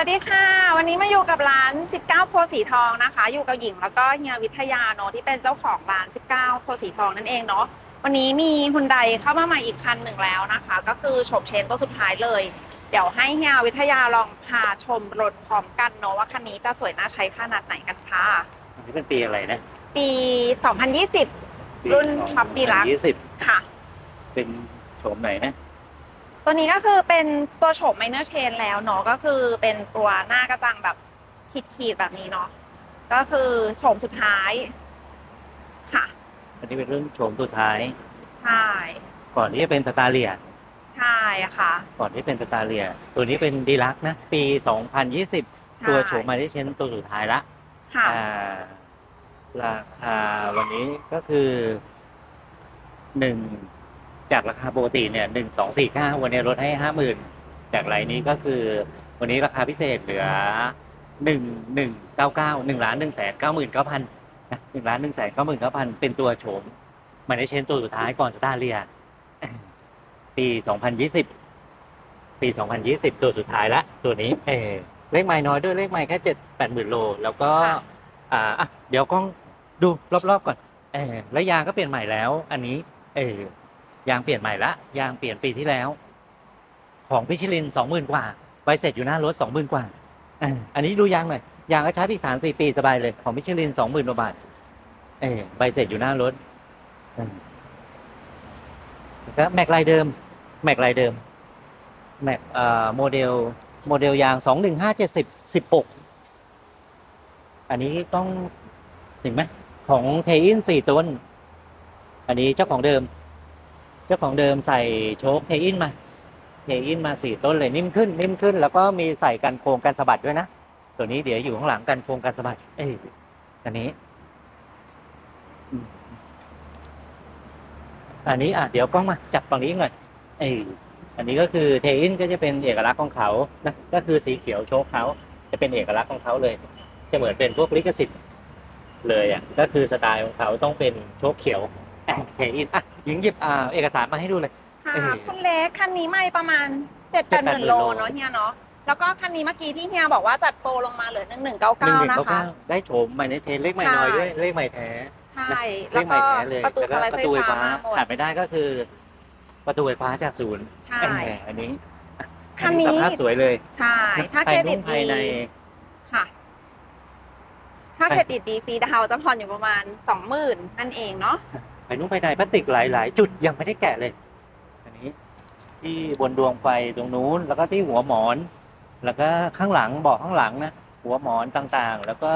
สวัสดีค่ะ วันนี้มาอยู่กับร้าน 19 โพธิ์สีทองนะคะ อยู่กับหญิงแล้วก็เฮียวิทยาเนาะที่เป็นเจ้าของร้าน 19 โพธิ์สีทองนั่นเองเนาะวันนี้มีฮุนไดเข้ามาใหม่อีกคันหนึ่งแล้วนะคะ ก็คือโฉบเชนตัวสุดท้ายเลย เดี๋ยวให้เฮียวิทยาลองพาชมรถพร้อมกันเนาะว่าคันนี้จะสวยน่าใช้ขนาดไหนกันค่ะอันนี้เป็นปีอะไรนะ ปี 2020 รุ่น Top Deluxe ยี่สิบค่ะ เป็นโฉมไหนนะ ตัวนี้ก็คือเป็นตัวโฉมไมเนอร์เชนแล้วเนาะก็คือเป็นตัวหน้ากระจังแบบขีดๆแบบนี้เนาะก็คือโฉมสุดท้ายค่ะ อันนี้เป็นรุ่นโฉมสุดท้าย ใช่ ก่อนที่จะเป็นสตาร์เลียใช่ค่ะ ก่อนที่เป็นสตาร์เลีย ตัวนี้เป็นดีลักนะ ปี 2020ใช่ตัวโฉมมาได้เชนตัวสุดท้ายละค่ะอ่าราคาวันนี้ก็คือหนึ่ง จากราคาปกติเนี่ยหนึ่งสองสี่เก้าวันนี้ลดให้ห้าหมื่นจากไลน์นี้ก็คือ วันนี้ราคาพิเศษเหลือหนึ่งหนึ่งเก้าเก้าหนึ่งล้านหนึ่งแสนเก้าหมื่นเก้าพันนะหนึ่งล้านหนึ่งแสนเก้าหมื่นเก้าพันเป็นตัวโฉมมาในเชนตัวสุดท้ายก่อนสตาร์เลียปีสองพันยี่สิบปีสองพันยี่สิบตัวสุดท้ายละตัวนี้เออเลขไม่น้อยด้วยเลขไม่แค่เจ็ดแปดหมื่นโล แล้วก็ค่ะอ่าอะเดี๋ยวกล้องดูรอบๆก่อนเออแล้วยางก็เปลี่ยนใหม่แล้ว อันนี้ เออ ยางเปลี่ยนใหม่ละยางเปลี่ยนปีที่แล้ว ของพิชลินสองหมื่นกว่าใบเสร็จอยู่หน้ารถสองหมื่นกว่าอันนี้ดูยางหน่อยยางก็ใช้ไปสามสี่ปีสบายเลย ของพิชลินสองหมื่นกว่าบาทเออใบเสร็จอยู่หน้ารถแล้วก็แม็กลายเดิม แม็กลายเดิม แม็กเอ่อโมเดล โมเดลยางสองหนึ่งห้าเจ็ดสิบสิบหกอันนี้ต้องถึงไหมของเทอินสี่ต้น อันนี้เจ้าของเดิม เจ้าของเดิมใส่โชคเทอินมาเทอินมาสี่ต้นเลยนิ่มขึ้น นิ่มขึ้น แล้วก็มีใส่กันโครงกันสะบัดด้วยนะตัวนี้เดี๋ยวอยู่ข้างหลังกันโครงกันสะบัดเอ้ยอันนี้ อันนี้อะเดี๋ยวกล้องมาจับฝั่งนี้หน่อยเอ้ยอันนี้ก็คือเทอินก็จะเป็นเอกลักษณ์ของเขานะก็คือสีเขียวโชคเขาจะเป็นเอกลักษณ์ของเขาเลย จะเหมือนเป็นพวกลิขสิทธิ์เลยอะก็คือสไตล์ของเขาต้องเป็นโชคเขียวเทอินอะ หญิงหยิบอ่าเอกสารมาให้ดูเลย ค่ะเออคุณเล็กคันนี้ไม่ประมาณเจ็ดแปดหมื่น7-8โลโลเนาะเฮียเนาะแล้วก็คันนี้เมื่อกี้ที่เฮียบอกว่าจัดโปรลงมาเหลือหนึ่งหนึ่งเก้าหนึ่งเก้าหนึ่งนะเก้าคะ เก้าได้โฉมใหม่ในเชนเลขใหม่น้อยด้วยเลขใหม่แท้ ใช่ เลแล้วขใหม่ก็แท้เลยประตูสแล้วไลก็ด์ปไฟระตูไฟฟ้าฟ้ามาหมดขาดไม่ได้ก็คือ ประตูไฟฟ้าจากศูนย์ใช่ แหมอันนี้คันนี้ สภาพสวยเลยใช่ ถ้าภาเครยดินุ่ตมภายในดีค่ะ ถ้าเครดิตดีฟรีดาวน์จะผ่อนอยู่ประมาณสองหมื่นนั่นเองเนาะ ภายนุ่มภายในพลาสติกหลาย ๆ จุดยังไม่ได้แกะเลย อันนี้ที่บนดวงไฟตรงนู้น แล้วก็ที่หัวหมอน แล้วก็ข้างหลังเบาะข้างหลังนะหัวหมอนต่างๆ แล้วก็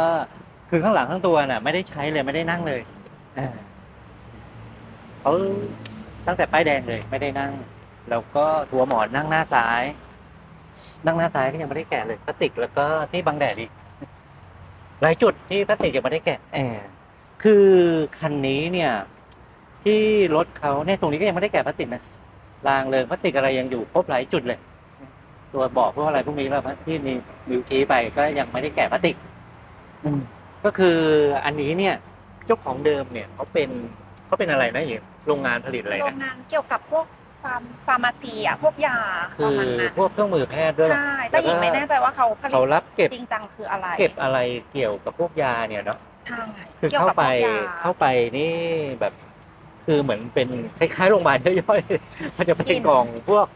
คือข้างหลังทั้งตัวน่ะ ไม่ได้ใช้เลยไม่ได้นั่งเลยเขาตั้งแต่ป้ายแดงเลยไม่ได้นั่ง แล้วก็หัวหมอนนั่งหน้าซ้าย นั่งหน้าซ้ายก็ยังไม่ได้แกะเลยพลาสติกแล้วก็ที่บังแดดอีกหลายจุดที่พลาสติกยังไม่ได้แกะเออคือคันนี้เนี่ย ที่รถเขาเนี่ยตรงนี้ก็ยังไม่ได้แกะพลาสติกนะรางเลยพลาสติกอะไรยังอยู่ครบหลายจุดเลย ตัวเบาะพวกอะไรพวกนี้แล้วที่มีนิ้วชี้ไปก็ยังไม่ได้แกะพลาสติกอืมก็คืออันนี้เนี่ยเจ้าของเดิมเนี่ยเขาเป็นเขาเป็นอะไรนะอย่างโรงงานผลิตอะไรโรนะงงานเกี่ยวกับพวกฟาร์มฟาร์มาซีอะพวกยาคืประอมาณนั้นพวกเครื่องมือแพทย์ด้วยใช่แต่หญิงไม่แน่ใจว่าเขาผลิเขาตรับเก็บจริงจังคืออะไรเก็บอะไรเกี่ยวกับพวกยาเนี่ยเนาะ ใช่คือกี่ยวเข้ากับไปพวกยเข้าไปนี่แบบ คือเหมือนเป็นคล้ายๆโรงพยาบาลย่อยๆมันจะเป็นกล่องพวก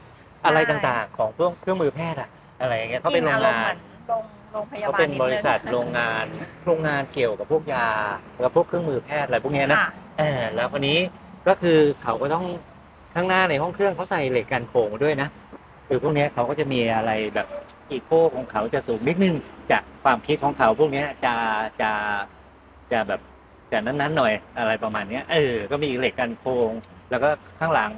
อะไรต่างๆ ของพวกเครื่องมือแพทย์อะอะไรอย่างเงี้ยเขาเป็นโรงอารมณ์งาเหมืนอนโรงโรงพยาเขาบาลเป็นดงบริษัทโรงงานโรงงานเกี่ยวกับพวกยาแล้วพวกเครื่องมือแพทย์อะไรพวกเนี้ยนะค่ะเออแล้วคนนี้ก็คือเขาก็ต้องข้างหน้าในห้องเครื่องเขาใส่เหล็กกันโค้งด้วยนะคือพวกเนี้ยเขาก็จะมีอะไรแบบอีโคของเขาจะสูงนิดนึงจากความคิดของเขาพวกเนี้ยจะจะจะแบบ จะนั้นๆหน่อยอะไรประมาณเนี้ยเออก็มีเหล็กกันโค้งแล้วก็ข้างหลัง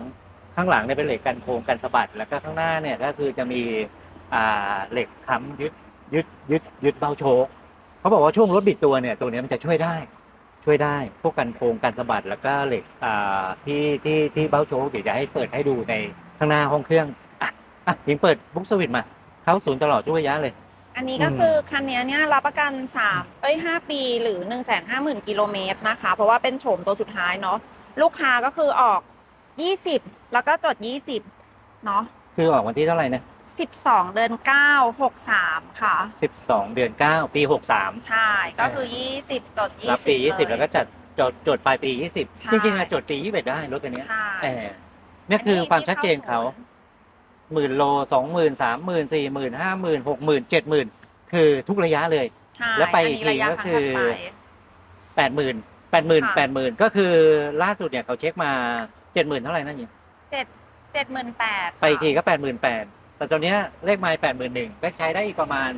ข้างหลังเนี่ยเป็นเหล็กกันโค้งกันสะบัด แล้วก็ข้างหน้าเนี่ยก็คือจะมีอ่าเหล็กค้ำยึดยึดยึดยึดเบ้าโชคเขาบอกว่าช่วงรถบิดตัวเนี่ยตัวนี้มันจะช่วยได้ ช่วยได้พวกกันโครงกันสะบัด แล้วก็เหล็กอ่าที่ที่ที่เบ้าโชว์เดี๋ยวจะให้เปิดให้ดูในข้างหน้าห้องเครื่องอะอะยิงเปิดบุ๊กสวิตมาเข้าศูนย์ตลอดทุกระยะเลย อันนี้ก็คือคันนี้เนี่ยรับประกัน3เอ้ย5 ปีหรือ 1 5 0 0 0 0กิโลเมตรนะคะ เพราะว่าเป็นโฉมตัวสุดท้ายเนาะลูกค้าก็คือออก 20 แล้วก็จด 20เนาะคือออกวันที่เท่าไหร่นะ12 เดือน 9 63 ค่ะ 12 เดือน 9 ปี 63 ใช่ ก็คือ 20จด20รับปี 20เยแล้วก็จัดจดจดปลายปีใช่20 จริงๆอะจดปี 21 ได้รถคันเนี้ยใช่เออเนี่ยคือความชัดเจนเขา หมื่นโลสองหมื่นสามหมื่นสี่หมื่นห้าหมื่นหกหมื่นเจ็ดหมื่นคือทุกระยะเลย ใช่แล้วไปอันนี้ระยะอีกทีก็ทางคือถัดไป แปดหมื่นแปดหมื่นค่ะ แปดหมื่นก็คือล่าสุดเนี่ยเขาเช็คมาเจ็ดหมื่นเท่าไหร่นั่นเนี่ยเจ็ดเจ็ดหมื่นแปดไปอีกทีก็แปดหมื่นแปดแต่ตอนเนี้ยเลขไม้แปดหมื่นหนึ่งก็ใช้ได้อีกประมาณ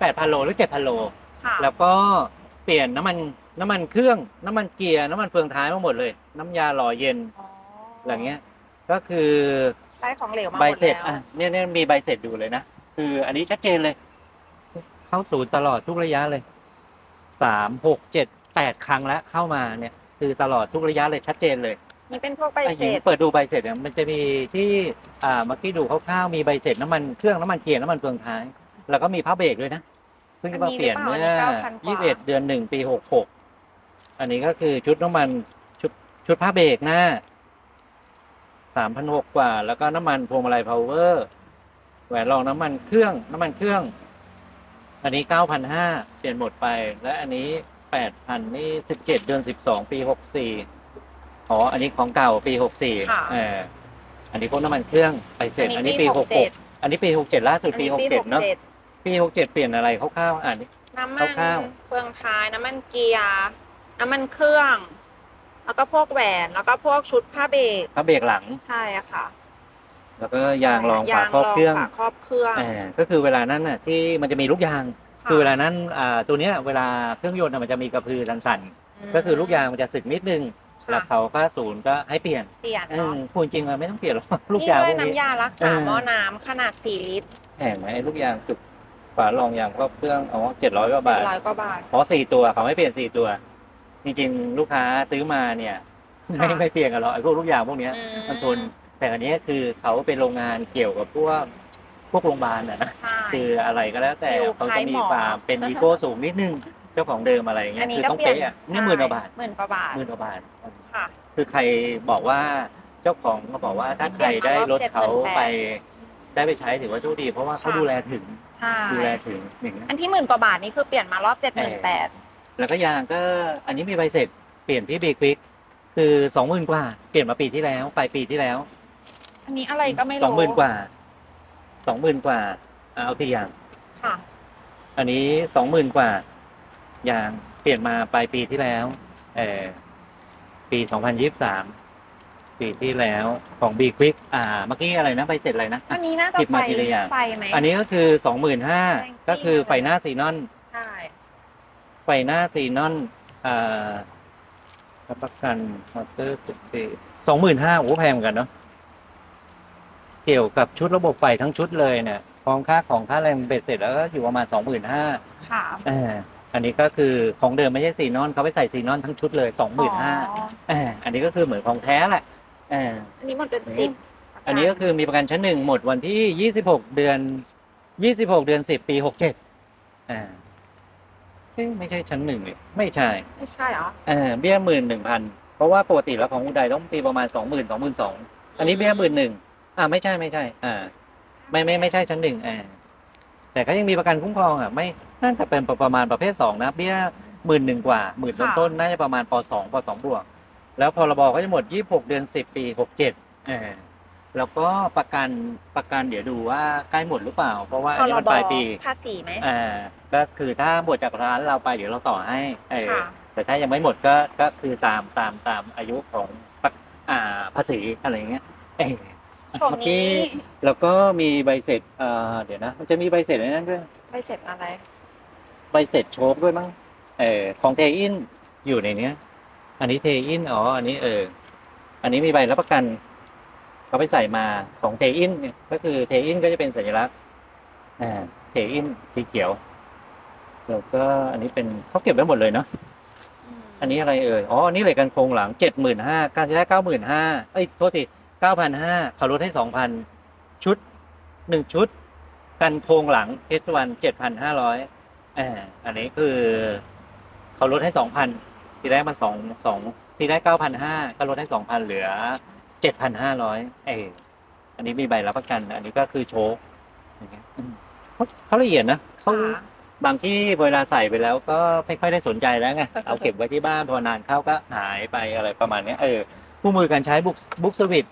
แปดพันโลหรือเจ็ดพันโล ค่ะแล้วก็เปลี่ยนน้ำมันน้ำมันเครื่องน้ำมันเกียร์น้ำมันเฟืองท้ายมาหมดเลย น้ำยาหล่อเย็นอ๋ออะไรเงี้ย ก็คือ ได้ของเหลวมาหมใบดเสร็จแล้วอะเนี่ยเนี่ยมีใบเสร็จดูเลยนะ คืออันนี้ชัดเจนเลย เข้าศูนย์ตลอดทุกระยะเลยสามหกเจ็ดแปดครั้งแล้วเข้ามาเนี่ย คือตลอดทุกระยะเลยชัดเจนเลยนี่เป็นพวกใบไอ้หเสญิงร็จเปิดดูใบเสร็จเนี่ยมันจะมีที่อ่าเมื่อกี้ดูคร่าวๆมีใบเสร็จน้ำมันเครื่องน้ำมันเกียร์น้ำมันเฟืองท้าย แล้วก็มีผ้าเบรกด้วยนะเพิ่งจะมาเปลี่ยนเมื่อยี่สิบเอ็ดเดือนหนึ่งปีหกหกอันนี้ก็คือชุดน้ำมันชุดชุดผ้าเบรกหน้า สามพันหกกว่า แล้วก็น้ำมันพวงมาลัยพาวเวอร์แหวนรองน้ำมันเครื่องน้ำมันเครื่อง อันนี้เก้าพันห้าเปลี่ยนหมดไป และอันนี้แปดพันนี่สิบเจ็ดเดือนสิบสองปีหกสี่อ๋ออันนี้ของเก่าปีหกสี่ค่ะ เอออันนี้พวกน้ำมันเครื่องไปเสร็จ อันนี้ปีหกหกอันนี้ปีหกเจ็ดล่าสุดปีหกเจ็ดเนาะปีหกเจ็ดเปลี่ยนอะไรคร่าวๆอ่านดิ น้ำมันคร่าวเฟืองท้ายน้ำมันเกียร์น้ำมันเครื่อง แล้วก็พวกแหวนแล้วก็พวกชุดผ้าเบรกพระเบรกหลัง ใช่อะค่ะแล้วก็ยางรองฝาครอบเครื่องฝาครอบเครื่องเออก็คือเวลานั้นน่ะที่มันจะมีลูกยางะคือเวลานั้นอ่าตัวเนี้ยเวลาเครื่องยนต์น่ะมันจะมีกระพือสั่นมๆก็คือลูกยางมันจะสึกนิดนึงค่ะแล้วเขาก็ศูนย์ก็ให้เปลี่ยนเปลี่ยนเอเนาะอพูดจริงมันไม่ต้องเปลี่ยนหรอกลูกนี่ยางด้พวยวกนี้ น้ำยารักษาเออ หม้อน้ำขนาด 4 ลิตรแพงไหมไอ้ลูกยางจุกฝารองยางครอบเครื่องอ๋อเจ็ดร้อยกว่าบาทร้อยกว่าบาท เพราะสี่ตัวเขาไม่เปลี่ยนสี่ตัว จริงๆ ลูกค้าซื้อมาเนี่ยไม่ค่ะไม่เปลี่ยนกันหรอกไอ้พวกลูกยางพวกเนี้ยอืมันทนแต่อันนี้คือเขาเป็นโรงงานเกี่ยวกับพวกพวกโรงพยาบาลอะนะใช่คืออะไรก็แล้วแต่ฟิลเขาจะมีคล้ายหมอความเป็นอีโก้สูงนิดนึงเจ้าของเดิมอะไรอย่างเงี้อัยนนี้คือก็ต้องเปลี่ยนเป๊ะอะนี่หมื่นกว่าบาทหมื่นกว่าบาทหมื่นกว่าบาทค่ะคือใครบอกว่าเจ้าของเขาบอกว่าถ้าใครได้รถเขาไปได้ไปใช้ถือว่าโชคดี เพราะว่าเขาค่ะดูแลถึงใช่ดูแลถึงอย่างเงี้ยอันที่หมื่นกว่าบาทนี่คือเปลี่ยนมารอบเจ็ดหมื่นแปด แล้วก็ยางก็อันนี้มีใบเสร็จเปลี่ยนที่บีควิกคือสองหมื่นกว่า เปลี่ยนมาปีที่แล้วปลายปีที่แล้วอันนี้อะไรก็ไม่รู้สองหมื่นกว่าสองหมื่นกว่าอะเอาที่ยางค่ะ อันนี้สองหมื่นกว่ายางเปลี่ยนมาปลายปีที่แล้ว เออปีสองพันยี่สามปีที่แล้วของบีควิกอ่า เมื่อกี้อะไรนะใบเสร็จอะไรนะอันนี้น่าจะหยิบไฟมาทีละอย่างไฟไหมอันนี้ก็คือสองหมื่นห้าแรงกิ้งก็คือไฟหน้าซีนอนใช่ ไฟหน้าซีนอนอ่ารับประกันมอเตอร์สิบปีสองหมื่นห้าโอ้โหแพงเหมือนกันเนาะเกี่ยวกับชุดระบบไฟทั้งชุดเลยเนี่ยพร้อมค่าของค่าแรงเบ็ดเสร็จแล้วก็อยู่ประมาณสองหมื่นห้าค่ะเอออันนี้ก็คือของเดิมไม่ใช่ซีนอนเขาไปใส่ซีนอนทั้งชุดเลยสองหมื่นห้าอ๋ออันนี้ก็คือเหมือนของแท้แหละเอออันนี้หมดเป็นสิบอันนี้ก็คือมีประกันชั้นหนึ่งหมดวันที่ยี่สิบหกเดือนยี่สิบหกเดือนสิบปีหกเจ็ดอ่า เอ๊ะไม่ใช่ชั้นหนึ่งเลยไม่ใช่ไม่ใช่เหรอเออเบี้ยหมื่นหนึ่งพันเพราะว่าปกติแล้วของอุดัยต้องปีประมาณสองหมื่นสองหมื่นสองอันนี้เบี้ยหมื่นหนึ่งอ่าไม่ใช่ไม่ใช่ อ่า ไม่ไม่ไม่ใช่ชั้นหนึ่งอ่าแต่ก็ยังมีประกันคุ้มครองอะไม่น่าจะเป็นประมาณประเภทสองนะเบี้ยหมื่นหนึ่งกว่าหมื่นต้นต้นๆน่าจะประมาณปสองปสองบวก แล้วพรบก็จะหมดยี่หกเดือนสิบปีหกเจ็ดเออ แล้วก็ประกันประกันเดี๋ยวดูว่าใกล้หมดหรือเปล่า เพราะว่าพอันนี้รมันบปลายปีภาษีไหม อ่าก็คือถ้าหมดจากร้านเราไปเดี๋ยวเราต่อให้เออค่ะ แต่ถ้ายังไม่หมดก็ก็คือตามตามตามอายุของปะอ่าภาษีอะไรอย่างเงี้ยเออช่วงเมื่อนี้กี้แล้วก็มีใบเสร็จเอ่อเดี๋ยวนะ มันจะมีใบเสร็จอะไรนั่นด้วย ไปเสร็จอะไร ใบเสร็จโชคด้วยมั้ง เออของเทอินอยู่ในเนี้ย อันนี้เทอินอ๋อ อันนี้เออ อันนี้มีใบรับประกัน เขาไปใส่มาของเทอินเนี่ยก็คือเทอินก็จะเป็นสัญลักษณ์อ่าเทอินสีเขียวแล้วก็อันนี้เป็นเขาเก็บไว้หมดเลยเนาะอันนี้อะไรเอ่ยอ๋ออันนี้เหล็กกันโครงหลังเจ็ดหมื่นห้าการจะได้เก้าหมื่นห้าเอ้ยโทษทีเก้าพันห้าเขาลดให้สองพันชุดหนึ่งชุด กันโครงหลัง S1 เจ็ดพันห้าร้อยออันนี้คือเขาลดให้สองพันทีแรกมันสองสองทีแรกเก้าพันห้าก็ลดให้สองพันเหลือ เจ็ดพันห้าร้อยเอออันนี้มีใบรับประกัน อันนี้ก็คือโชคอย่างเงี้ยอืมเขาเขาละเอียดนะเขาค่ะบางที่เวลาใส่ไปแล้วก็ไม่ค่อยได้สนใจแล้วไง เอาเก็บไว้ที่บ้านพอนานเข้าก็หายไปอะไรประมาณเนี้ยเออคู่มือการใช้บุ๊กบุ๊กสวิต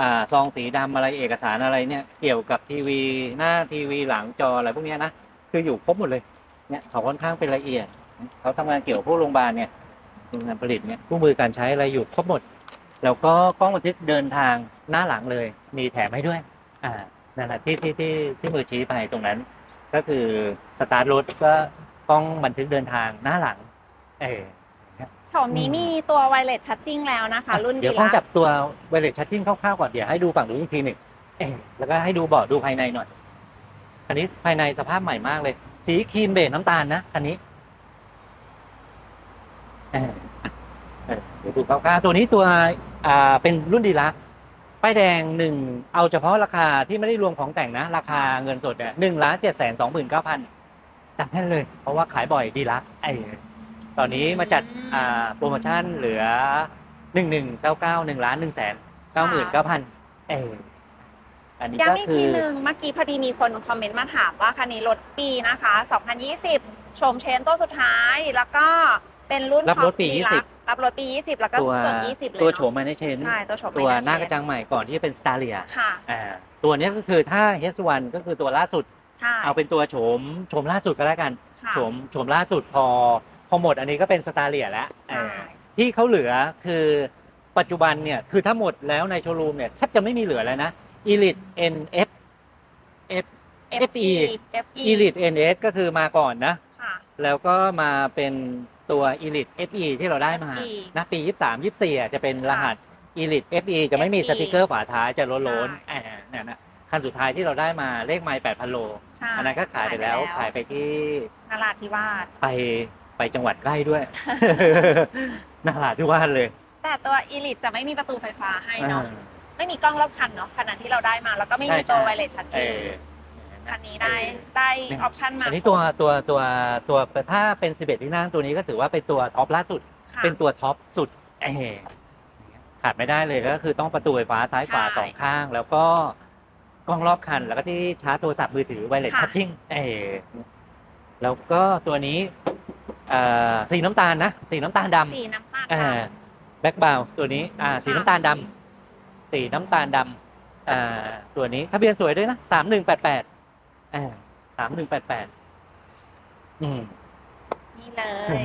อ่าซองสีดำอะไรเอกสารอะไรเนี่ย เกี่ยวกับทีวีหน้าทีวีหลังจออะไรพวกเนี้ยนะคืออยู่ครบหมดเลยเนี่ยเขาค่อนข้างเป็นละเอียด เขาทำงานเกี่ยวกับพวกโรงพยาบาลเนี่ยโรงงานผลิตเนี่ยคู่มือการใช้อะไรอยู่ครบหมด แล้วก็กล้องบันทึกเดินทางหน้าหลังเลย มีแถมให้ด้วย อ่านั่นแหละที่ที่ที่ที่มือชี้ไปตรงนั้น ก็คือสตาร์ทรถก็กล้องบันทึกเดินทางหน้าหลัง เออ โฉมนี้มีตัวไวเลสชัดจิ้งแล้วนะคะ รุ่นเดี๋ยวดีต้องลักจับตัวไวเลสชัดจิ้งคร่าวๆก่อนเดี๋ยวให้ดูฝั่งนู้นอีกทีหนึ่งเออแล้วก็ให้ดูเบาะดูภายในหน่อย อันนี้ภายในสภาพใหม่มากเลย สีครีมเบจน้ำตาลนะคันนี้เออ เออเดี๋ยวดูคร่าวๆตัวนี้ตัวอ่าเป็นรุ่นดีลักซ์ป้ายแดงหนึ่งเอาเฉพาะราคาที่ไม่ได้รวมของแต่งนะ ราคาเงินสดเนี่ยหนึ่งล้านเจ็ดแสนสองหมื่นเก้าพันจัดให้เลย เพราะว่าขายบ่อยดีลักซ์ไอ้ตอนนี้มาจัดอ่าโปรโมชั่นเหลือหนึ่งหนึ่งเก้าเก้าหนึ่งล้านหนึ่งแสนเก้าหมื่นเก้าพันเอออันนี้ก็ย้ำอีกคืทีอหนึ่งเมื่อกี้พอดีมีคนคอมเมนต์มาถามว่าคันนี้รถปีนะคะ 2020โฉมเชนตัวสุดท้ายแล้วก็เป็นรุ่นรับรถปีข อง20 Deluxe รับรถปี 20 แล้วก็ตัวจด20 เลยตัวเนอะโฉมมาในเชนใช่ตัวโฉมตัวไม่หน้าเชกระจังใหม่ก่อนที่จะเป็นสตาร์เลียค่ะอ่าตัวเนี้ยก็คือถ้า H1 ก็คือตัวล่าสุดใช่เอาเป็นตัวโฉมโฉมล่าสุดก็แล้วกันค่ะโฉมโฉมล่าสุดพอพอหมดอันนี้ก็เป็นสตาร์เลียแล้วใช่เออที่เขาเหลือคือปัจจุบันเนี่ยคือถ้าหมดแล้วในโชว์รูมเนี่ยแทบจะไม่มีเหลือแล้วนะ Elite NF F FE FE Elite NS ก็คือมาก่อนนะค่ะแล้วก็มาเป็น ตัว Elite FE ที่เราได้มา FE นะปี 23 24อะจะเป็นรหัส Elite FE จะไม่มี FE สติกเกอร์ฝาท้ายจะโล้นใช่ๆอ่าเนี่ยนะคันสุดท้ายที่เราได้มาเลขไมล์8,000 โล ใช่อันนั้นก็ขายไปแล้วขายไปที่นราธิวาสไปไปจังหวัดใกล้ด้วยนาราธิวาสเลยแต่ตัว Elite จะไม่มีประตูไฟฟ้าให้เนาะ อ่า ไม่มีกล้องรอบคันเนาะขนาดที่เราได้มาแล้วก็ไม่มีใช่ตัวใช่ ไวเลสชัดเอจิ้งอ คันนี้ได้ได้เนี่ยออปชั่นมาอันนี้ตัวตัวตัวตัวถ้าเป็น 11 ที่นั่งตัวนี้ก็ถือว่าเป็นตัวท็อปล่าสุด ค่ะ เป็นตัวท็อปสุดเออขาดไม่ได้เลยก็คือต้องประตูไฟฟ้าซ้ายขวาใช่สองข้าง แล้วก็กล้องรอบคัน แล้วก็ที่ชาร์จโทรศัพท์มือถือไวเลสค่ะชัดจิ้งเออแล้วก็ตัวนี้เอ่อสีน้ำตาลนะ สีน้ำตาลดำ สีน้ำตาลอ่าดแบ็กบาวตัวนี้อ่าสีค่ะน้ำตาลดำสีน้ำตาลดำอ่าตัวนี้ทะเบียนสวยด้วยนะสามหนึ่งแปดแปด อ่าสามหนึ่งแปดแปดอืมำนี่เลย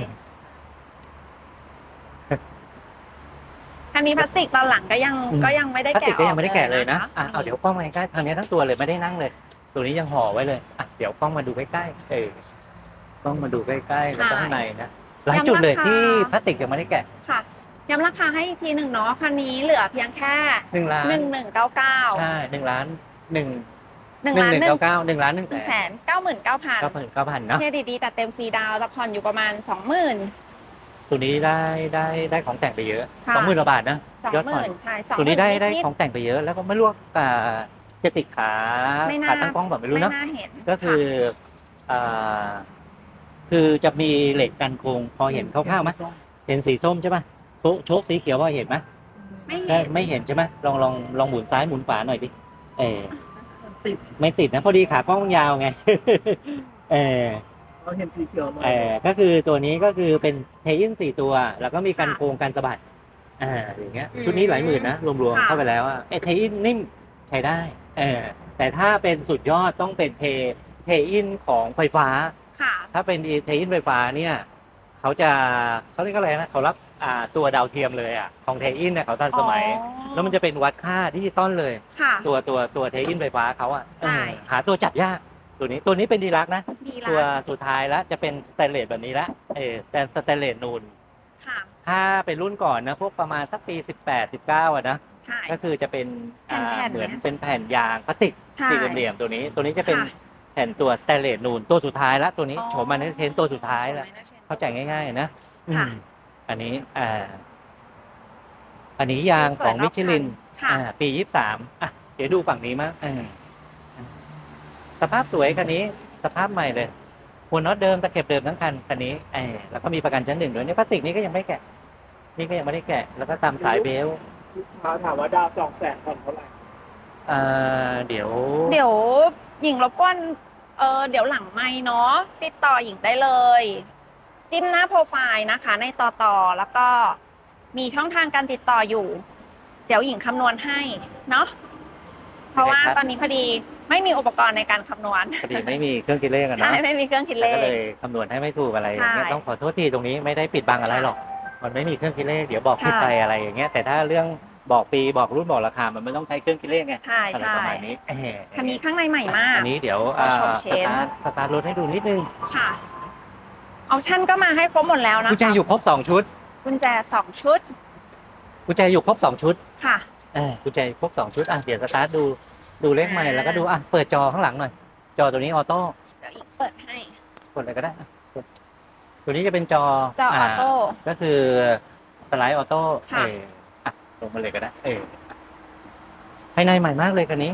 คันนี้พลาสติกตอนหลังก็ยังอืม ก็ยังไม่ได้พลาสแกะติกก็ยังไม่ได้แกะเลยนะคอะเอาเดี๋ยวกล้องมาใกล้ๆทางนี้ทั้งตัวเลยไม่ได้นั่งเลย ตัวนี้ยังห่อไว้เลยอะเดี๋ยวกล้องมาดูใกล้ๆเออกล้องมาดูใกล้ๆแล้วก็ข้างในนะหลายจุดเลยที่พลาสติกยังไม่ได้แกะค่ะย้ำราคาให้อีกทีหนึ่งเนาะคันนี้เหลือเพียงแค่หนึ่งล้านหนึ่งหนึ่งเก้าเก้าใช่หนึ่งล้านหนึ่ง หนึ่งหนึ่งล้านหนึ่งหนึ่งเก้าเก้าหนึ่งล้านหนึ่งหนึ่งแสแสนนเก้าหมื่นเก้าพันเก้าพันเก้าพันเนาะเครดิตดีแต่เต็มฟรีดาวน์จะผ่อนอยู่ประมาณสองหมื่นตัวนี้ได้ได้ได้ของแต่งไปเยอะใช่สองหมื่นกว่าบาทนะสองยอดหผ่อนมื่นใช่สองหตัวมื่นี้นได้ได้นิดของแต่งไปเยอะ แล้วก็ไม่รู้ว่าอ่าจะติดขาไม่น่าขาตั้งกล้องแบบไม่ๆรู้ไม่เนาะน่าเห็นก็คืออ่าคือจะมีเหล็กกันโครงพอเห็นคร่าวๆไหมเห็นสีส้มใช่ไหมโชคโชคสีเขียวพอเห็นไหมไม่ได้เห็นไม่เห็นใช่ไหมลองลองลองหมุนซ้ายหมุนขวาหน่อยดิเออ ไม่ติดนะพอดีขากล้องยาวไง เออเราเห็นสีเขียวมาเออก็คือตัวนี้ก็คือเป็นเทอินสี่ตัว แล้วก็มีกันโครงกันสะบัด อ่า อย่างเงี้ยชุดนี้หลายหมื่นนะ รวมๆเข้าไปแล้วอะเอเทอินนิ่มใช้ได้ เออ แต่ถ้าเป็นสุดยอดต้องเป็นเท เทอินของไฟฟ้า ค่ะ ถ้าเป็นเทอินไฟฟ้าเนี่ย เขาจะเขาเรียกอะไรนะเขารับอ่าตัวดาวเทียมเลยอะของเทอินเนี่ยเขาทันสมัย อ๋อแล้วมันจะเป็นวัดค่าดิจิตอลเลย ค่ะ ตัวตัวตัวเทอินไฟฟ้าเขาอะใช่ เออหาตัวจับยากตัวนี้ตัวนี้เป็นดีลักซ์นะ ดีละตัวสุดท้ายแล้วจะเป็นสแตนเลสแบบนี้ละเออแต่สแตนเลสนูน ค่ะ ถ้าเป็นรุ่นก่อนนะ พวกประมาณสักปี 18 19อะนะ ใช่ ก็คือจะเป็นอ่าแผ่นๆเหมือนนะเป็นแผ่นยางพลาสติกใช่สี่เหลี่ยมๆตัวนี้ ตัวนี้จะเป็นค่ะ แผ่นตัวสแตนเลสนูนตัวสุดท้ายแล้วตัวนี้อ๋อโฉมมันเชนตัวสุดท้ายแล้วโฉม Management เข้าใจง่ายๆนะค่ะอืมอันนี้อ่าอันนี้ยางของสวยรอบมิชลินคันค่ะอ่าปี23อะเดี๋ยวดูฝั่งนี้มั้งเออสภาพสวยคันนี้ สภาพใหม่เลยหัวน็อตเดิมตะเข็บเดิมทั้งคันคันนี้เออแล้วก็มีประกันชั้นหนึ่งด้วยเนี่ยพลาสติกนี้ก็ยังไม่แกะ นี่ก็ยังไม่ได้แกะ แล้วก็ตามสายเบลต์ลูกค้าถามว่าดาวสองแสนผ่อนเท่าไหร่ อ่าเดี๋ยว เดี๋ยวหญิงรบกวนเออเดี๋ยวหลังไม่เนาะติดต่อหญิงได้เลย จิ้มหน้าโปรไฟล์นะคะ ในต่อต่อแล้วก็มีช่องทางการติดต่ออยู่ เดี๋ยวหญิงคำนวณให้เนาะเพราะว่าได้ครับ ตอนนี้พอดีไม่มีอุปกรณ์ในการคำนวณพอดีไม่มีเครื่องคิดเลขอะใช่เนาะไม่มีเครื่องคิดเลแล้วก็ขเลยคำนวณให้ไม่ถูกอะไรอย่างเงี้ยใช่ต้องขอโทษทีตรงนี้ไม่ได้ปิดบังอะไรหรอก มันไม่มีเครื่องคิดเลขเดี๋ยวบอกใช่ผิดไปอะไรอย่างเงี้ยแต่ถ้าเรื่อง บอกปีบอกรุ่นบอกราคา มันไม่ต้องใช้เครื่องคิดเลขไงใช่อะไรใช่ประมาณนี้เอ่อคันนี้ข้างในใหม่มาก อันนี้เดี๋ยวขอชมอ่าเชสน ตาร์ทสตาร์ทรถให้ดูนิดนึงค่ะออปชั่นก็มาให้ครบหมดแล้วนะกุญแจคะอยู่ครบสองชุดกุญแจสองชุดกุญแจอยู่ครบสองชุดค่ะ เออกุญแจครบสองชุดอะเดี๋ยวสตาร์ทดูดูเลขใหม่อ่าแล้วก็ดูอะเปิดจอข้างหลังหน่อย จอตัวนี้ออโต้เดี๋ยวอีกเปิดให้กดอะไรก็ได้อะกดตัวนี้จะเป็นจอจอออโต้ ก็คือสไลด์ออโต้ค่ะ เอออะ ลงมาเลยก็ได้ เออภายในใหม่มากเลยคันนี้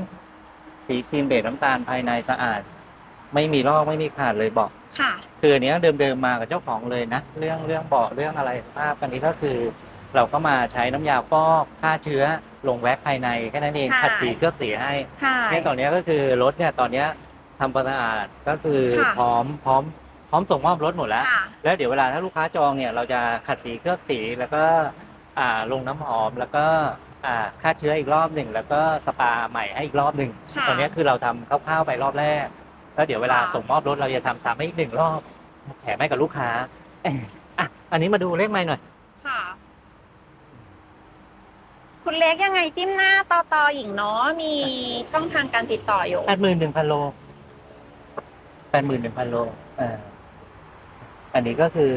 สีครีมเบจน้ำตาลภายในสะอาด ไม่มีลอกไม่มีขาดเลยเบอกค่ะ คืออันเนี้ยเดิมๆมากับเจ้าของเลยนะ เรื่องเรื่องเบาะเรื่องอะไรภาพกันนี้ก็คือ เราก็มาใช้น้ำยาฟอกฆ่าเชื้อลงแว็กภายในแค่นั้นเองใช่ ขัดสีเคลือบสีให้ ใช่ เนี่ยตอนเนี้ยก็คือรถเนี่ยตอนเนี้ยทำความสะอาดก็คือค่ะ พร้อมพร้อมพร้อมส่งมอบรถหมดแล้ว ค่ะ แล้วเดี๋ยวเวลาถ้าลูกค้าจองเนี่ยเราจะขัดสีเคลือบสีแล้วก็อ่า ลงน้ำหอมแล้วก็อ่าฆ่าเชื้ออีกรอบหนึ่งแล้วก็สปาใหม่ให้อีกรอบหนึ่งค่ะ ตอนนี้คือเราทำคร่าวๆไปรอบแรก แล้วเดี๋ยวเวลาค่ะส่งมอบรถเราจะทำซ้ำให้อีกหนึ่งรอบแถมให้กับลูกค้าเอ้ยอะอันนี้มาดูเลขไม่หน่อย ค่ะ คุณเล็กยังไงจิ้มหน้าต่อต่อหญิงเนาะมีช่องทางการติดต่ออยู่ แปดหมื่นหนึ่งพันโลแปดหมื่นหนึ่งพันโลอ่าอันนี้ก็คือ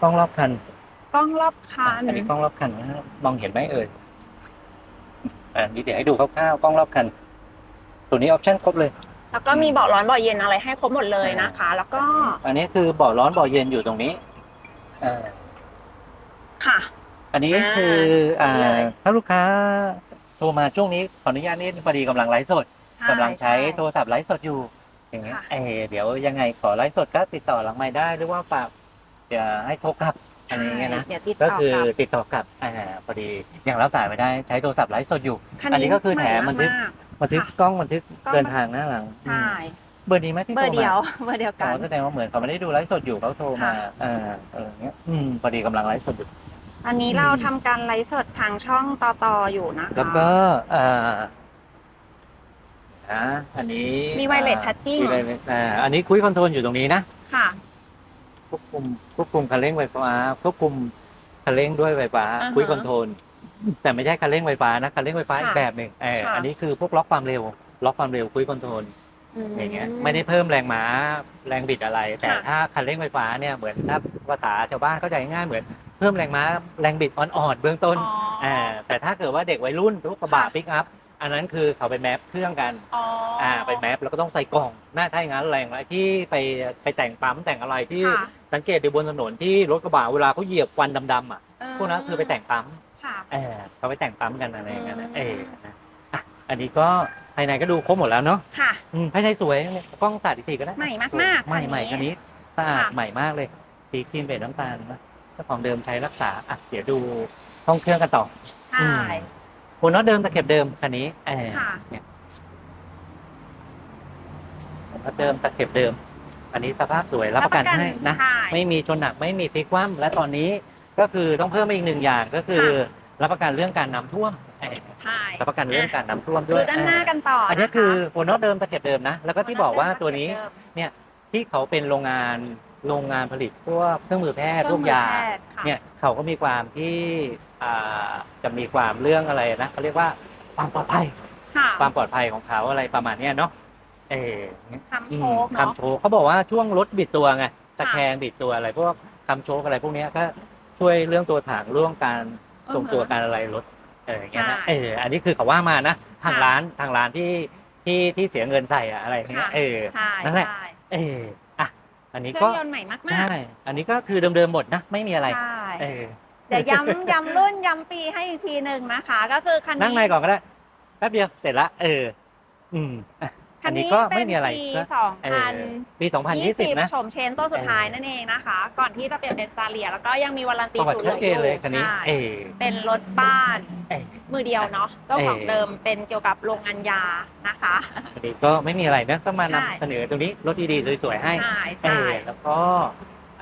กล้องรอบคัน กล้องรอบคันอันนี้กล้องรอบคันนะมองเห็นไหมเอ่ยอันนี้เดี๋ยวให้ดูคร่าวๆกล้องรอบคันตัวนี้ออปชั่นครบเลย แล้วก็มีเบาะร้อนเบาะเย็นอะไรให้ครบหมดเลยนะคะ แล้วก็ อันนี้คือเบาะร้อนเบาะเย็นอยู่ตรงนี้อ่าค่ะ อันนี้อ่าคืออ่าเลยถ้าลูกค้าโทรมาช่วงนี้ขออนุญาตนี่พอดีกำลังไลฟ์สดกำลังใช้โทรศัพท์ไลฟ์สดอยู่ อย่างเงี้ยค่ะเออเดี๋ยวยังไงขอไลฟ์สดก็ติดต่อหลังไม่ได้หรือว่าฝากจะให้โทรกลับ อะไรอย่างเงี้ยนะ เดี๋ยวติดก็ต่อคือกับติดต่อกลับอ่าพอดียังรับสายไม่ได้ใช้โทรศัพท์ไลฟ์สดอยู่คันอันนี้ก็คือแถมใหบันทึกากบันทึกค่ะกล้องบันทึกกล้องเดินทางหน้าหลังใช่เบอร์นี้ไหมที่เบโทอรร์มาเดียวเบอร์เดียวอ๋กัอน แสดงว่าเหมือนเขาไม่ได้ดูไลฟ์สดอยู่เขาโทรมาค่ะ อ่าเออเงี้ยอืมพอดีกำลังไลฟ์สดอยู่ อันนี้เราทำการไลฟ์สดทางช่องต่อต่ออยู่นะคะแล้วก็อ่านะอันนี้มี wireless charging มี wireless อ่าอันนี้คุยคอนโทรลอยู่ตรงนี้นะ ค่ะ ควบคุมควบคุมคันเร่งไฟฟ้าควบคุมคันเร่งด้วยไฟฟ้าอ่าฮะคุยคอนโทรลแต่ไม่ใช่คันเร่งไฟฟ้านะคันเร่งไฟฟ้าค่ะอีกแบบหนึ่งเออค่ะ อันนี้คือพวกล็อกความเร็ว ล็อกความเร็วคุยคอนโทรลม อย่างเงี้ยไม่ได้เพิ่มแรงม้าแรงบิดอะไร แต่ค่ะ ถ้าคันเร่งไฟฟ้าเนี่ยเหมือนถ้าภาษาชาวบ้านเข้าใจง่ายๆเหมือนเพิ่มแรงม้าแรงบิดอ่อนๆเบื้องต้นอ๋ออ่าแต่ถ้าเกิดว่าเด็กวัยรุ่นทุกกระบะค่ะ ปิกอัพ อันนั้นคือเขาไปแมปเครื่องกันอ๋อออ่า ไปแมปแล้วก็ต้องใส่กล่องหน้าถ้าอย่างนั้นแรงอะไรที่ไปไปแต่งปั๊มแต่งอะไรที่ค่ะ สังเกตดูบนถนนที่รถกระบะเวลาเขาเหยียบควันดำๆอะพวกนั้นคือไปแต่งปั๊มค่ะ เออเขาไปแต่งปั๊มกันอะไรอย่างเงี้ยนะอืมเออนะอะอันนี้ก็ภายในก็ดูครบหมดแล้วเนาะค่ะ อืมภายในสวยกล้องสาดอีกทีก็ได้ ใหม่มากๆใหม่คันนี้ใหม่คันนี้สะอาดค่ะ ใหม่มากเลย สีครีมเบจน้ำตาลนะเจ้าของเดิมใช้รักษาอะเดี๋ยวดูห้องเครื่องกันต่อ ใช่ หัวน็อตเดิมตะเข็บเดิมคันนี้เออค่ะ เนี่ยหัวน็อตเดิมตะเข็บเดิม อันนี้สภาพสวยรับประกันให้นะใช่ไม่มีชนหนักไม่มีพลิกคว่ำและตอนนี้ก็คือต้องเพิ่มอีกหนึ่งอย่างก็คือรับประกันเรื่องการน้ำท่วมเออใช่รับประกันเรื่องการน้ำท่วมด้ดูวยด้านหน้ากันต่ออัอันนี้คือหัวน็อตเดิมตะเข็บเดิมนะ แล้วก็ที่บอกว่าตัวนี้ที่เขาเป็นโรงงานโรงงานผลิตพวกเครื่องมือแพทย์พวกยา เนี่ยเขาก็มีความที่อ่า จะมีความเรื่องอะไรนะเขาเรียกว่าความปลอดภัย ค่ะความปลอดภัยของเขาอะไรประมาณเนี้ยเนาะเออคำโชคอืมเนาะคำโชว์เขาบอกว่าช่วงรถบิดตัวไงตะแคงบิดตัวอะไรพวกคำโชว์อะไรพวกเนี้ยก็ช่วยเรื่องตัวถังเรื่องการทรงตัวการอะไรรถเอออย่างเงี้ยนะใช่เอออันนี้คือเขาว่ามานะทางค่ะร้านทางร้านที่ที่ที่เสียเงินใส่อะอะไรอย่างเงี้ยค่ะเออใช่นั่นแหละใช่เอออะอันนี้เครื่ก็องยนต์ใหม่มากๆใช่อันนี้ก็คือเดิมๆหมดนะไม่มีอะไรใช่เออ เดี๋ยวย้ำย้ำรุ่นย้ำปีให้อีกทีหนึ่งนะคะ ก็คือคันนี้นั่งในก่อนก็ได้แป๊บเดียวเสร็จละเออ อืมอะอันนี้ก็ไม่มีอะไรปีก็สองเอพัอนปี2020นะโฉมเชนตัวสุดท้ายเออนั่นเองนะคะ ก่อนที่จะเปลี่ยนเป็นซาเลีย แล้วก็ยังมีวารันตีประวัติสูตรชัดเจนเลยคันนี้ใช่เออเป็นรถบ้านเออมือเดียวเนาะเจ้าของเออเดิมเป็นเกี่ยวกับโรงงานยานะคะอันนี้ก็ไม่มีอะไรนะก็มาใช่นำเสนอตรงนี้รถดีๆสวยๆให้ใช่เอใช่อแล้วก็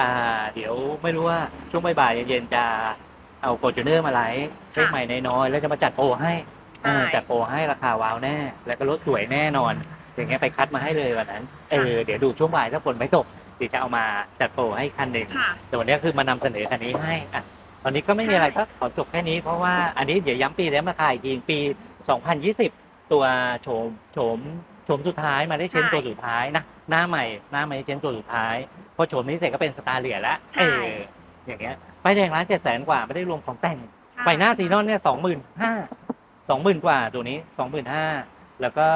อ่า เดี๋ยวไม่รู้ว่าช่วงบ่ายๆเย็นๆจะเอาโฟจูเนอร์มาไลฟ์เลขใหม่น้อยๆแล้วจะมาจัดโปรให้เออจัดโปรให้ราคาว้าวแน่ แล้วก็รถสวยแน่นอน อย่างเงี้ยไปคัดมาให้เลยวันนั้น เออเดี๋ยวดูช่วงบ่ายถ้าฝนไม่ตกเดี๋ยวจะเอามาจัดโปรให้คันหนึ่ง ค่ะ แต่วันนี้คือมานำเสนอคันนี้ให้อะตอนนี้ก็ไม่มีอะไรก็ขอจบแค่นี้เพราะว่าอันนี้เดี๋ยวย้ำปีแล้วมาขายอีกทีปี 2020 ตัวโฉมโฉม โฉมสุดท้ายมาได้เชนใช่ตัวสุดท้ายนะหน้าใหม่หน้าใหม่เชนตัวสุดท้ายพอโฉมนี้เสร็จก็เป็นสตาร์เหลียแล้วใช่เอออย่างเงี้ยไปายแดงร้านเจ็ดแสนกว่าไม่ได้รวมของแต่งค่ะไฟหน้าซีนอนเนี่ยสองหมื่นห้าสองหมื่นกว่าตัวนี้สองหมื่นห้าแล้วก็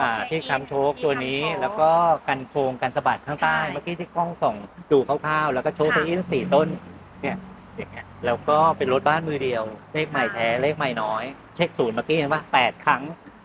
อ่าที่คำโชคตัวนี้ที่คำโชคแล้วก็กันโครงกันสะบัดข้างใต้ใช่เมื่อกี้ที่กล้องส่องดูคร่าวๆแล้วก็โชว์ค่ะไปอินสี่ต้นเนี่ยอย่างเงี้ยแล้วก็เป็นรถบ้านมือเดียว เลขใหม่แท้เลขใหม่น้อย เช็คศูนย์เมื่อกี้เห็นว่าแปดครั้ง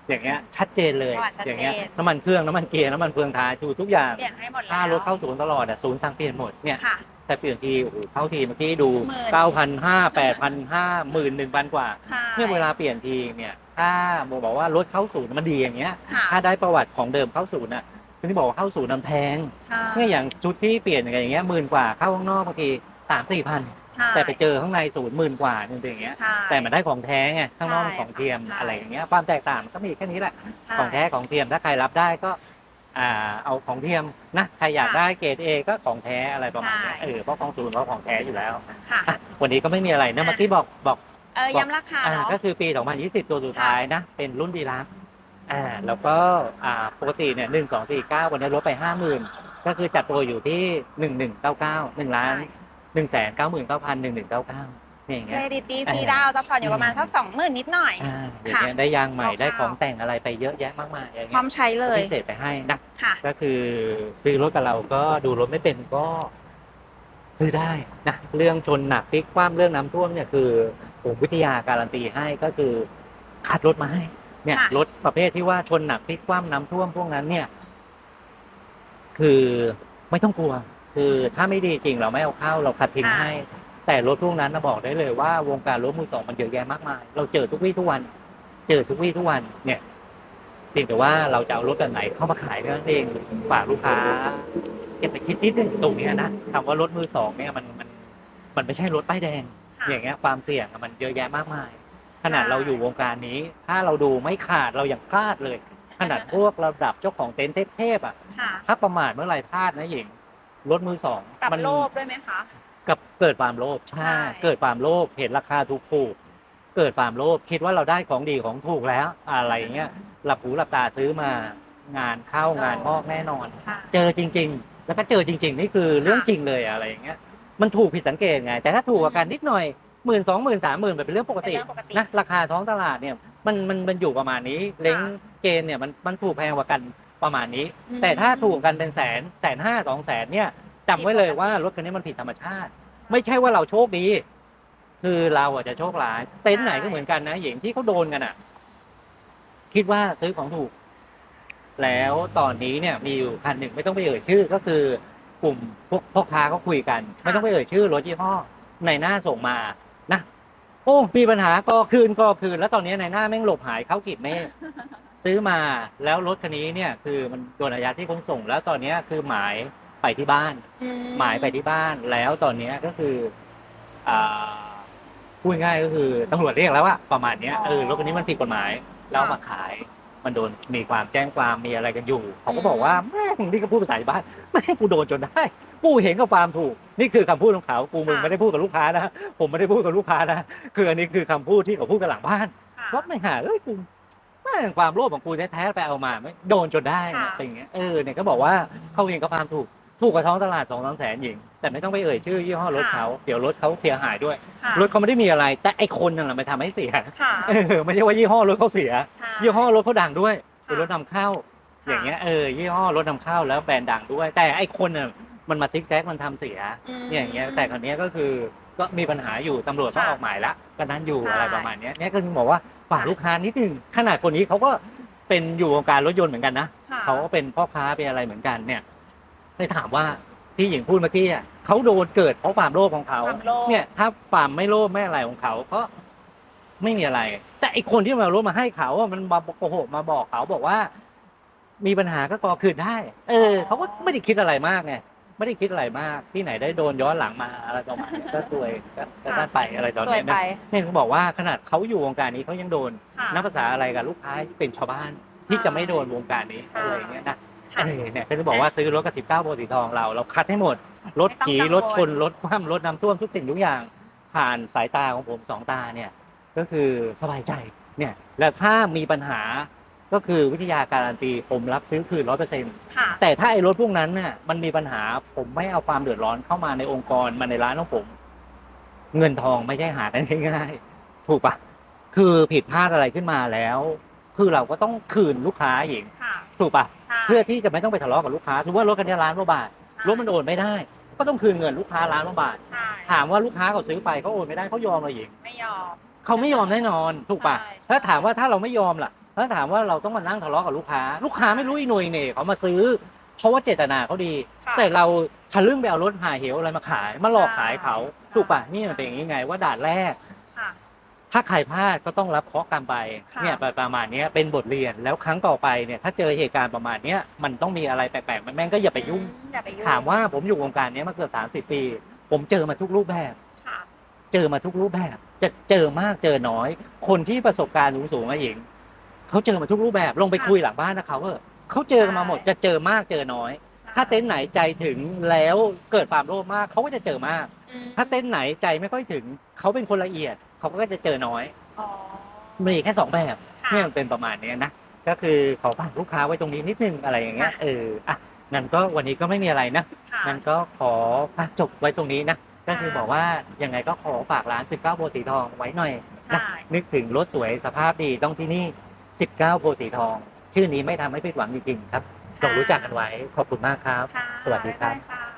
อย่างเงี้ยชัดเจนเลยประวัติชัดเจน อย่างเงี้ยน้ำมันเครื่องน้ำมันเกียร์น้ำมันเฟืองท้ายดูทุกอย่างเปลี่ยนให้หมดแล้วค่ารถเข้าศูนย์ตลอดอะศูนย์สั่งเปลี่ยนหมดเนี่ยค่ะ แต่เปลี่ยนทีโอ้โหเข้าทีเมื่อกี้ดูหมื่น เก้าพันห้าแปดพันห้าหมื่นหนึ่งพันกว่า ใช่เนี่ยเวลาเปลี่ยนทีเนี่ยถ้าโมบอกว่ารถเข้าศูนย์มันดีอย่างเงี้ย ค่ะ ถ้าได้ประวัติของเดิมเข้าศูนย์น่ะคือที่บอกว่าเข้าศูนย์นำแพงใช่ เนี่ยอย่างชุดที่เปลี่ยนอย่างเงี้ยหมื่นกว่าเข้าข้างนอกบางทีสามสี่พัน ใช่แต่ไปเจอข้างในศูนย์หมื่นกว่านึงอย่างเงี้ย ใช่แต่มันได้ของแท้ไงข้างนอกมันใช่ของเทียมใช่ อะไรอย่างเงี้ยความแตกต่างมันก็มีแค่นี้แหละ ใช่ ของแท้ของเทียมถ้าใครรับได้ก็อ่าเอาของเทียมนะใครอยากค่ะได้เกรดเอก็ของแท้อะไรประมาณเนี้ยใช่ เออเพราะของศูนย์เพราะของแท้อยู่แล้วค่ะอะวันนี้ก็ไม่มีอะไรนะเมื่อกี้บอกบอก เออย้ำราคาอ่าเนาะ ก็คือปี 2020 ตัวสุดท้ายนะ เป็นรุ่นดีลักซ์อ่า แล้วก็อ่าปกติเนี่ย 1 2 4 9 วันนี้ลดไป 50,000 ก็คือจัดโปรอยู่ที่ 1199 1ล้าน 1 9 9 9 1199เนี่ยอย่างเคเงี้รยดิตดีฟรีดาวน์จะผ่อนอยู่ประมาณสักสองหมื่นนิดหน่อย ใช่อย่างเงี้ยได้ยางใหม่คร่าวๆได้ของแต่งอะไรไปเยอะแยะมากมายอย่างพร้เงี้อยมใช้เลยพิเศษไปให้นะ ค่ะ ก็คือซื้อรถกับเราก็ดูรถไม่เป็นก็ซื้อได้นะเรื่องชนหนักพลิกคว่ำเรื่องน้ำท่วมเนี่ยคือผมวิทยาการันตีให้ก็คือคัดรถมาให้ เนี่ยค่ะ รถประเภทที่ว่าชนหนักพลิกคว่ำน้ำท่วมพวกนั้นเนี่ย คือไม่ต้องกลัว คือถ้าไม่ดีจริงเราไม่เอาเข้าเราคัดทิ้งใช่ให้ แต่รถพวกนั้นนะบอกได้เลยว่าวงการรถมือสองมันเยอะแยะมากมาย เราเจอทุกวี่ทุกวัน เจอทุกวี่ทุกวันเนี่ยเพียงแต่ว่าเราจะเอารถแบบไหนเข้ามาขายเท่านั้นเองฝากลูกค้าเก็บไปคิดนิดนึงตรงเนี้ยนะคำว่ารถมือสองเนี่ยมันมันมันไม่ใช่รถป้ายแดงค่ะอย่างเงี้ยความเสี่ยงอะมันเยอะแยะมากมาย ขนาดใช่เราอยู่วงการนี้ ถ้าเราดูไม่ขาดเรายังพลาดเลย ขนาดพวกระดับเจ้าของเต็นท์เทพๆอะค่ะถ้าประมาทเมื่อไหร่พลาดนะหญิง รถมือสองกับมัโลภด้วยไหมคะ กับเกิดความโลภใช่ใช่เกิดความโลภเห็นราคาถูกถูกๆเกิดความโลภคิดว่าเราได้ของดีของถูกแล้ว อะไรเงี้ยหลับหูหลับตาซื้อมางานเข้างานงอกแน่นอนใช่เจอจริง ๆ แล้วก็เจอจริง ๆ นี่คือเรื่องจริงเลยอะไรอย่างเงี้ยมันถูกผิดสังเกตไง แต่ถ้าถูกกว่ากันนิดหน่อยหมื่นสองหมื่นสามหมื่นเป็นเรื่องปกเป็นติเรื่องปกตินะราคาท้องตลาดเนี่ยมันมันมันอยู่ประมาณนี้เล้งเกณฑ์เนี่ยมันมันถูกแพงกว่ากัน ประมาณนี้ อืม แต่ถ้าถูกกันเป็นแสนแสนห้าสองแสนเนี่ยจำไว้เลยว่ารถคันนี้มันผิดธรรมชาติ ไม่ใช่ว่าเราโชคดี คือเราอาจจะโชคร้าย เต็นท์ไหนก็เหมือนกันนะหญิงที่เขาโดนกันอะ คิดว่าซื้อของถูก แล้วตอนนี้เนี่ยมีอยู่คันหนึ่งไม่ต้องไปเอ่ยชื่อ ก็คือกลุ่มพวกพ่อค้าเขาคุยกัน ไม่ต้องไปเอ่ยชื่อรถยี่ห้อในหน้าส่งมานะ โอ้มีปัญหาก็คืนก็คืน แล้วตอนนี้ในหน้าแม่งหลบหายเข้ากิบเมฆซื้อมาแล้วรถคันนี้เนี่ยคือมันโดนอายัดที่ขนส่ง แล้วตอนนี้คือหมายไปที่บ้าน อืหมายไปที่บ้านแล้วตอนเนี้ยก็คืออ่าพูดง่ายก็คือตำรวจเรียกแล้วอะประมาณเนี้ยเออรถคันนี้มันผิดกฎหมายแล้วเอามาขาย มันโดนมีความแจ้งความมีอะไรกันอยู่เขาก็บอกว่าแม่งนี่ก็พูดภาษาชาวบ้านแม่งกูโดนจนได้ กูเห็นกับความถูก นี่คือคำพูดของเขากูมึงไม่ได้พูดกับลูกค้านะผมไม่ได้พูดกับลูกค้านะคืออันนี้คือคำพูดที่เขาพูดกับหลังบ้านค่ะว่าไม่หาเอ้ยกูแม่งความโลภของกูแท้ๆไปเอามาไม่โดนจนได้นะค่ะเป็นอย่างเงี้ยเออเนี่ยก็บอกว่าเขาเองก็ความถูกถูกกว่าท้องตลาดสองสามแสนหญิง แต่ไม่ต้องไปเอ่ยชื่อยี่ห้อรถเขาเดี๋ยวรถเขาเสียหายด้วยค่ะรถเขาไม่ได้มีอะไร แต่ไอคนนั่นแหละไปทำให้เสียค่ะเออไม่ใช่ว่ายี่ห้อรถเขาเสียใช่ยี่ห้อรถเขาดังด้วยเป็นค่ะรถนำเข้าค่ะอย่างเงี้ยเออยี่ห้อรถนำเข้าแล้วแบรนด์ดังด้วย แต่ไอคนน่ะ มันมาซิกแซกมันทำเสียมเนี่ยอย่างเงี้ยแต่คราวเนี้ยก็คือก็มีปัญหาอยู่ตำรวจก็ค่ะออกหมายละก็นั้นอยู่ใช่ อะไรประมาณเนี้ยเนี่ยก็ถึงบอกว่าฝากลูกค้านิดนึงขนาดคนนี้เขาก็เป็นอยู่วงการรถยนต์เหมือนกันนะค่ะเขาก็เป็นพ่อค้าเป็นอะไรเหมือนกันเนี่ยได้ถามว่าที่หญิงพูดเมื่อกี้อะเขาโดนเกิดเพราะความโลภของเขา ความโลภ เนี่ยถ้าความไม่โลภไม่อะไรของเขาก็ไม่มีอะไร แต่ไอคนที่มาโลภมาให้เขาอะมันมาโกหกมาบอกเขาบอกว่า มีปัญหาก็ก่อคืนได้ เออเขาก็ไม่ได้คิดอะไรมากไง ไม่ได้คิดอะไรมากที่ไหนได้โดนย้อนหลังมาอะไรประมาณนี้ก็ซวยก็ก็ได้ไปอะไรตอนสวยนี้ไป นะเนี่ยเขาบอกว่าขนาดเขาอยู่วงการนี้เขายังโดนค่ะ นับภาษาอะไรกับลูกค้าที่เป็นชาวบ้านที่จะไม่โดนวงการนี้ใช่ อะไรอย่างเงี้ยนะค่ะเออเนี่ยก็จะบอกว่าซื้อรถกับ 19โพธิ์สีทองเรา เราคัดให้หมด รถผีไม่รต้องถกังวลชน รถคว่ำรถน้ำท่วมทุกสิ่งทุกอย่าง ผ่านสายตาของผมสองตาเนี่ย ก็คือสบายใจเนี่ยแล้วถ้ามีปัญหา ก็คือวิทยาการันตีผมรับซื้อคืนร้อยเปอร์เซ็นต์ค่ะ แต่ถ้าไอ้รถพวกนั้นน่ะมันมีปัญหาผมไม่เอาความเดือดร้อนเข้ามาในองค์กรมาในร้านของผม เงินทองไม่ใช่หาได้ง่ายๆถูกปะคือผิดพลาดอะไรขึ้นมาแล้ว คือเราก็ต้องคืนลูกค้าหญิงค่ะถูกปะใช่เพื่อที่จะไม่ต้องไปทะเลาะกับลูกค้าสมมติว่ารถคันนี้ล้านกว่าบาทรถมันโอนไม่ได้ ก็ต้องคืนเงินลูกค้าล้านกว่าบาท ใช่ถามว่าลูกค้าเขาซื้อไปเขาโอนไม่ได้เขายอมเราหญิงไม่ยอม เขาไม่ยอมแน่นอนถูกปะใช่ใช่ถ้าถามว่าถ้าเราไม่ยอมล่ะ ถ้าถามว่าเราต้องมานั่งทะเลาะกับลูกค้า ลูกค้าไม่รู้อีหน่วยเหน่เขามาซื้อ เพราะว่าเจตนาเขาดี ค่ะแต่เราทะลึ่งไปเอารถหาเหวอะไรมาขาย มาหลอกขายเขาใช่ ถูกปะนี่มันเป็นอย่างนี้ไงว่าด่านแรก ค่ะ ถ้าใครพลาดก็ต้องรับเคราะห์กรรมไปค่ะ เนี่ยประมาณเนี้ยเป็นบทเรียนแล้วครั้งต่อไปเนี่ยถ้าเจอเหตุการณ์ประมาณเนี้ยมันต้องมีอะไรแปลกๆมันแม่งก็อย่าไปยุ่ง อืมอย่าไปยุ่งถามว่าผมอยู่วงการเนี้ยมาเกือบสามสิบปี ผมเจอมาทุกรูปแบบ ค่ะ เจอมาทุกรูปแบบ จะเจอมากเจอน้อย คนที่ประสบการณ์สูงๆอะหญิง เขาเจอมาทุกรูปแบบลงไปค่ะคุยหลังบ้านนะเขาเออเขาเจอกันมาหมดใช่จะเจอมากเจอน้อย ถ้าเต็นท์ไหนใจถึงแล้วเกิดความโลภมากเขาก็จะเจอมากอืมถ้าเต็นท์ไหนใจไม่ค่อยถึงเขาเป็นคนละเอียดเขาก็จะเจอน้อยอ๋อมีแค่สองแบบค่ะเนี่ยมันเป็นประมาณเนี้ยนะก็คือขอฝากลูกค้าไว้ตรงนี้นิดนึงอะไรอย่างเงี้ยค่ะเอออะงั้นก็วันนี้ก็ไม่มีอะไรนะค่ะงั้นก็ขออะจบไว้ตรงนี้นะก็คือค่ะบอกว่ายังไงก็ขอฝากร้าน 19โพธิ์สีทองไว้หน่อยนะใช่นึกถึงรถสวยสภาพดีต้องที่นี่ 19 โพธิ์สีทอง ชื่อนี้ไม่ทำให้ผิดหวังจริงๆครับลองรู้จักกันไว้ ขอบคุณมากครับค่ะสวัสดีครับบ๊ายบายค่ะ